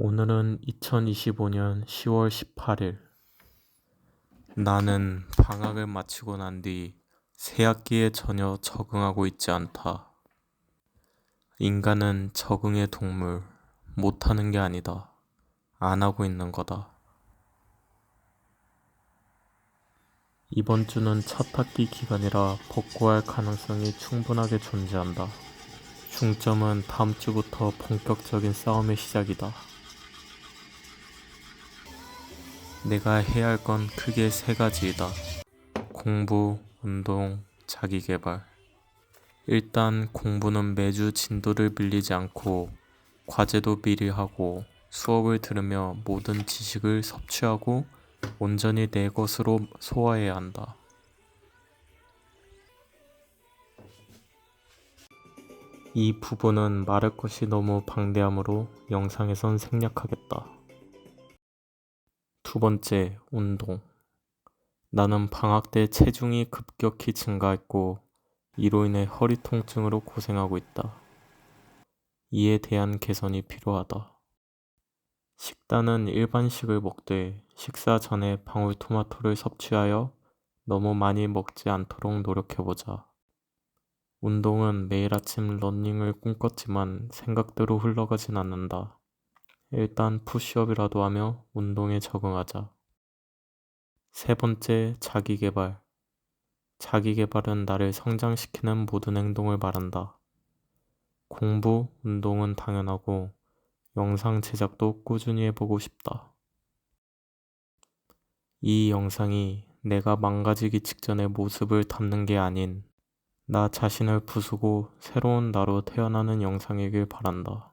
오늘은 2025년 10월 18일. 나는 방학을 마치고 난 뒤 새학기에 전혀 적응하고 있지 않다. 인간은 적응의 동물, 못하는 게 아니다. 안 하고 있는 거다. 이번 주는 첫 학기 기간이라 복구할 가능성이 충분하게 존재한다. 중점은 다음 주부터 본격적인 싸움의 시작이다. 내가 해야 할 건 크게 세 가지이다. 공부, 운동, 자기 개발. 일단 공부는 매주 진도를 밀리지 않고 과제도 미리 하고 수업을 들으며 모든 지식을 섭취하고 온전히 내 것으로 소화해야 한다. 이 부분은 말할 것이 너무 방대하므로 영상에선 생략하겠다. 두 번째, 운동. 나는 방학 때 체중이 급격히 증가했고 이로 인해 허리 통증으로 고생하고 있다. 이에 대한 개선이 필요하다. 식단은 일반식을 먹되 식사 전에 방울토마토를 섭취하여 너무 많이 먹지 않도록 노력해보자. 운동은 매일 아침 러닝을 꿈꿨지만 생각대로 흘러가진 않는다. 일단 푸시업이라도 하며 운동에 적응하자. 세 번째, 자기 개발. 자기 개발은 나를 성장시키는 모든 행동을 말한다. 공부, 운동은 당연하고 영상 제작도 꾸준히 해보고 싶다. 이 영상이 내가 망가지기 직전의 모습을 담는 게 아닌 나 자신을 부수고 새로운 나로 태어나는 영상이길 바란다.